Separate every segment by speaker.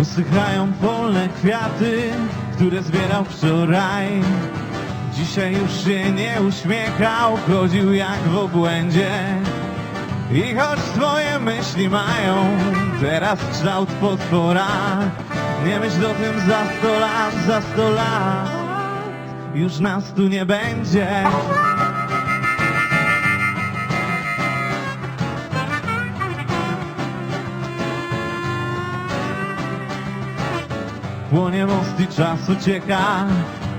Speaker 1: Usychają polne kwiaty, które zbierał wczoraj. Dzisiaj już się nie uśmiechał, chodził jak w obłędzie. I choć twoje myśli mają teraz kształt potwora, nie myśl o tym za sto lat, za sto lat, już nas tu nie będzie. Płonie most i czas ucieka,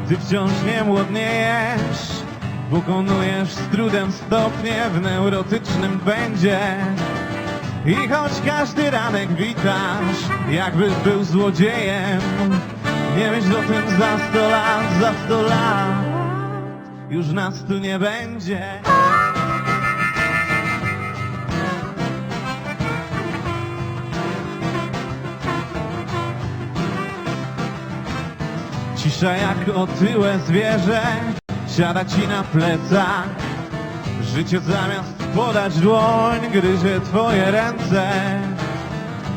Speaker 1: ty wciąż nie młodniejesz. Pokonujesz z trudem stopnie w neurotycznym pędzie. I choć każdy ranek witasz, jakbyś był złodziejem, nie myśl o tym za sto lat, za sto lat, już nas tu nie będzie. Cisza jak otyłe zwierzę Siada ci na plecach. Życie zamiast podać dłoń Gryzie twoje ręce.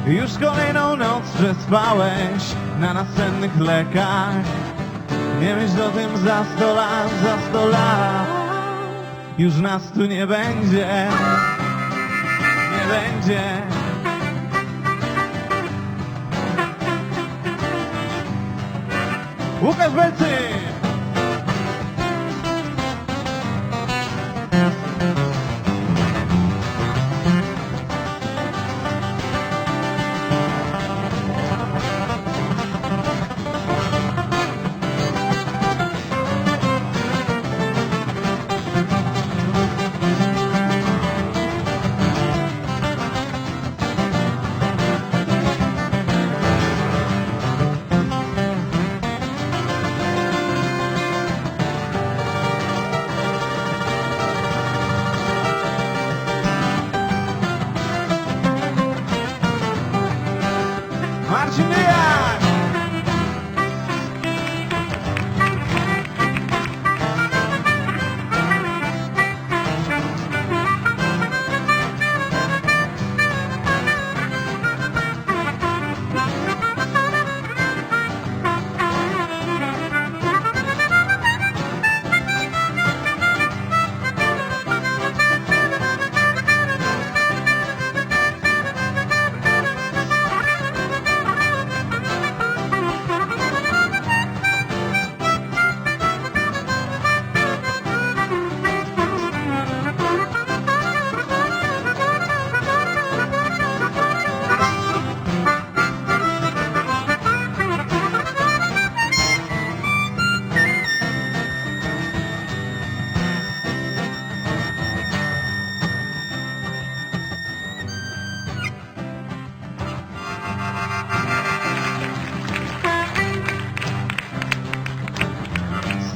Speaker 1: Już kolejną noc przespałeś Na nasennych lekach. Nie myśl o tym za sto lat, za sto lat. Już nas tu nie będzie Nie będzie Łukasz Belcy! Marcin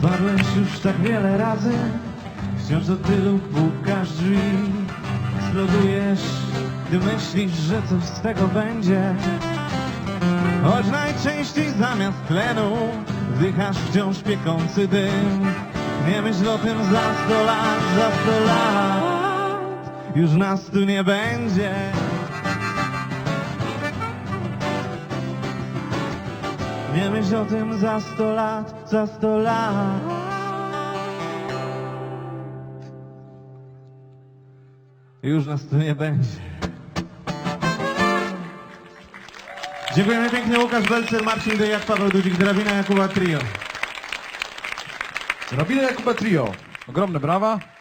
Speaker 1: Dyjak! Spadłeś już tak wiele razy. Wciąż do tylu pukasz drzwi. Eksplodujesz, gdy myślisz, że coś z tego będzie. Choć najczęściej zamiast tlenu Wdychasz wciąż piekący dym. Nie myśl o tym za sto lat, za sto lat. Już nas tu nie będzie Nie myśl o tym za sto lat, za sto lat. Już nas tu nie będzie. Dziękujemy pięknie Łukasz Belcer, Marcin Dejak, Paweł Dudzik, Drabina Jakuba Trio.
Speaker 2: Robina Jakuba Trio. Ogromne brawa.